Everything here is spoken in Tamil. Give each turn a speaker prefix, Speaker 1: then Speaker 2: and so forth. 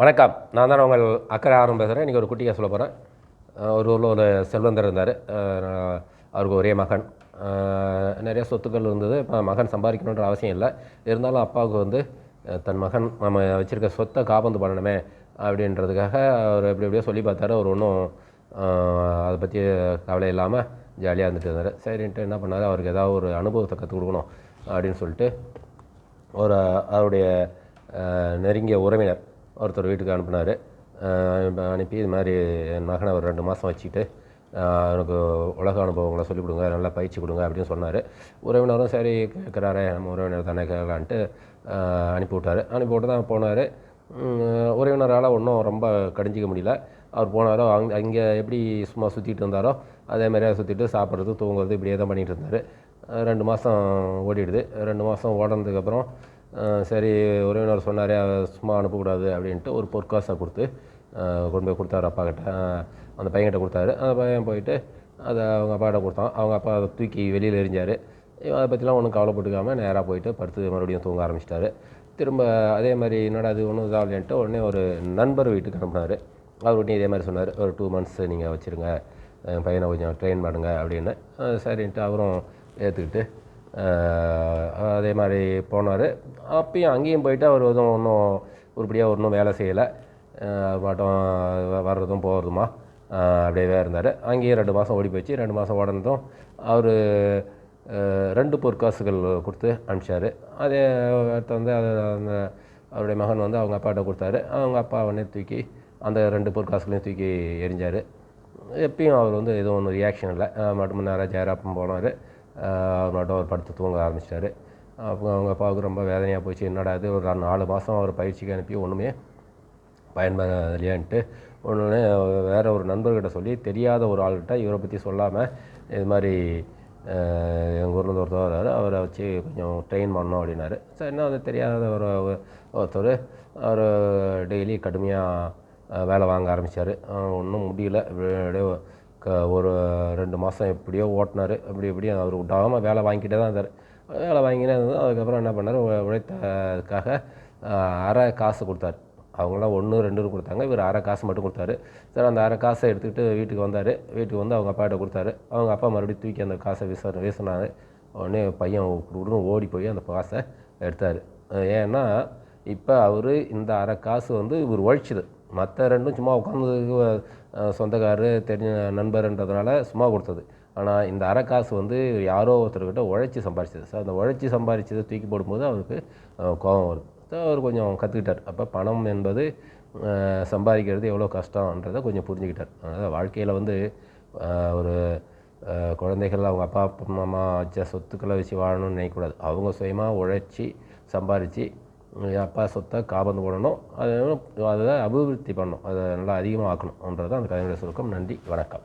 Speaker 1: வணக்கம். நான் தான் உங்கள் அக்கறை ஆரம்பம் பேசுகிறேன் இன்றைக்கி ஒரு குட்டியாக சொல்ல போகிறேன் ஒரு ஊரில் ஒரு செல்வந்தர் இருந்தார். அவருக்கு ஒரே மகன். நிறைய சொத்துக்கள் இருந்தது. இப்போ மகன் சம்பாதிக்கணுன்ற அவசியம் இல்லை. இருந்தாலும் அப்பாவுக்கு வந்து தன் மகன் நம்ம வச்சுருக்க சொத்தை காபந்து பண்ணணுமே அப்படின்றதுக்காக அவர் எப்படி எப்படியோ சொல்லி பார்த்தாரு. அவர் ஒன்றும் அதை பற்றி கவலை இல்லாமல் ஜாலியாக இருந்துட்டு இருந்தார். சரின்ட்டு என்ன பண்ணார்? அவருக்கு ஏதாவது ஒரு அனுபவத்தை கற்றுக் கொடுக்கணும் அப்படின்னு சொல்லிட்டு ஒரு அவருடைய நெருங்கிய உறவினர் ஒருத்தர் வீட்டுக்கு அனுப்புனார். அனுப்பி இது மாதிரி என் மகனை ஒரு ரெண்டு மாதம் வச்சுக்கிட்டு அவனுக்கு உலக அனுபவங்களை சொல்லிக் கொடுங்க நல்லா பயிற்சி கொடுங்க அப்படின்னு சொன்னார். உறவினரும் சரி கேட்குறாரே நம்ம உறவினர் தானே கேட்கலான்ட்டு அனுப்பி விட்டார். அனுப்பி விட்டு தான் போனார். உறவினரால் ஒன்றும் ரொம்ப கடிஞ்சிக்க முடியல. அவர் போனாரோ அங் அங்கே எப்படி சும்மா சுற்றிட்டு இருந்தாரோ அதே மாதிரியே சுற்றிட்டு சாப்பிட்றது தூங்குறது இப்படியே தான் பண்ணிகிட்டு இருந்தார். ரெண்டு மாதம் ஓடிடுது. ரெண்டு மாதம் ஓடினதுக்கப்புறம் சரி உறவினர் சொன்னாரே சும்மா அனுப்பக்கூடாது அப்படின்ட்டு ஒரு பொற்காசை கொடுத்து கொண்டு போய் கொடுத்தாரு அப்பாகிட்ட அந்த பையன்கிட்ட கொடுத்தாரு. அந்த பையன் போயிட்டு அதை அவங்க அப்பாட்ட கொடுத்தான். அவங்க அப்பா அதை தூக்கி வெளியில் எரிஞ்சார் அதை பற்றிலாம் ஒன்றும் கவலைப்பட்டுக்காமல் நேராக போயிட்டு படுத்து மறுபடியும் தூங்க ஆரம்பிச்சிட்டாரு. திரும்ப அதே மாதிரி என்னடா அது ஒன்றும் இதாகலைன்ட்டு உடனே ஒரு நண்பர் வீட்டுக்கு அனுப்புனார். அவர் உடனே இதே மாதிரி சொன்னார். ஒரு டூ மந்த்ஸ் நீங்கள் வச்சுருங்க. என் பையனை கொஞ்சம் ட்ரெயின் பண்ணுங்க அப்படின்னு. சரின்ட்டு அவரும் ஏற்றுக்கிட்டு அதே மாதிரி போனார். அப்பயும் அங்கேயும் போயிட்டு அவர் எதுவும் ஒன்றும் உருப்படியாக ஒன்றும் வேலை செய்யலை. பாட்டம் வர்றதும் போகிறதுமா அப்படியே இருந்தார். அங்கேயும் ரெண்டு மாதம் ஓடி போச்சு. ரெண்டு மாதம் ஓடனதும் அவர் ரெண்டு பொற்காசுகள் கொடுத்து அனுப்பிச்சார். அதே அடுத்து வந்து அது அந்த அவருடைய மகன் வந்து அவங்க அப்பாட்ட கொடுத்தாரு. அவங்க அப்பா உடனே தூக்கி அந்த ரெண்டு பொற்காசுகளையும் தூக்கி எரிஞ்சார் எப்பயும் அவர் வந்து எதுவும் ஒன்றும் ரியாக்ஷன் இல்லை. மட்டும் நேராக ஜெயராப்பம் போனார். அவர் மட்டும் அவர் படுத்து தூங்க ஆரம்பிச்சிட்டாரு. அப்போ அவங்க அப்பாவுக்கு ரொம்ப வேதனையாக போச்சு. என்னடா இது? ஒரு நாலு மாதம் அவர் பயிற்சிக்கு அனுப்பி ஒன்றுமே பயன்படலையான்ட்டு ஒன்று வேற ஒரு நண்பர்கிட்ட சொல்லி தெரியாத ஒரு ஆள்கிட்ட இவரை பற்றி சொல்லாமல் இது மாதிரி எங்கள் ஊரில் ஒருத்தர் வர்றாரு அவரை வச்சு கொஞ்சம் ட்ரெயின் பண்ணோம் அப்படின்னாரு. சார் என்ன அது தெரியாத ஒரு ஒருத்தர் அவர் டெய்லி கடுமையாக வேலை வாங்க ஆரம்பித்தார் ஒன்றும் முடியல. அப்படியே க ஒரு ரெண்டு மாதம் எப்படியோ ஓட்டினார். அப்படி இப்படி அவர் விடாமல் வேலை வாங்கிக்கிட்டே தான் இருந்தார். வேலை வாங்கினே இருந்தார் அதுக்கப்புறம் என்ன பண்ணார்? உழைத்ததுக்காக அரை காசு கொடுத்தாரு. அவங்களாம் ஒன்று ரெண்டுன்னு கொடுத்தாங்க. இவர் அரை காசு மட்டும் கொடுத்தாரு. சரி அந்த அரை காசை எடுத்துக்கிட்டு வீட்டுக்கு வந்தார். வீட்டுக்கு வந்து அவங்க அப்பாட்ட கொடுத்தாரு. அவங்க அப்பா மறுபடியும் தூக்கி அந்த காசை வீச வீசினார். உடனே பையன் உடனே ஓடி போய் அந்த காசை எடுத்தார். ஏன்னா இப்போ அவர் இந்த அரை காசு வந்து இவர் உழைச்சிது. மற்ற ரெண்டும் சும்மா உட்காந்து சொந்தக்காரரு தெரிஞ்ச நண்பர்ன்றதுனால சும்மா கொடுத்தது. ஆனால் இந்த அறக்காசு காசு வந்து யாரோ ஒருத்தர்கிட்ட உழைச்சி சம்பாரிச்சது. ஸோ அந்த உழைச்சி சம்பாரிச்சதை தூக்கி போடும்போது அவருக்கு கோபம் வருது. ஸோ அவர் கொஞ்சம் கற்றுக்கிட்டார் அப்போ பணம் என்பது சம்பாதிக்கிறது எவ்வளோ கஷ்டன்றதை கொஞ்சம் புரிஞ்சுக்கிட்டார். அதனால் வாழ்க்கையில் வந்து ஒரு குழந்தைகள் அவங்க அப்பா அப்பா அம்மா வச்ச சொத்துக்களை வச்சு வாழணும்னு நினைக்கக்கூடாது. அவங்க சுயமாக உழைச்சி சம்பாரித்து அப்பா சொத்தை காபந்து போடணும். அதை அதை அபிவிருத்தி பண்ணணும். அதை நல்லா அதிகமாக ஆக்கணும்ன்றது அந்த கதையுடைய சுருக்கம். நன்றி. வணக்கம்.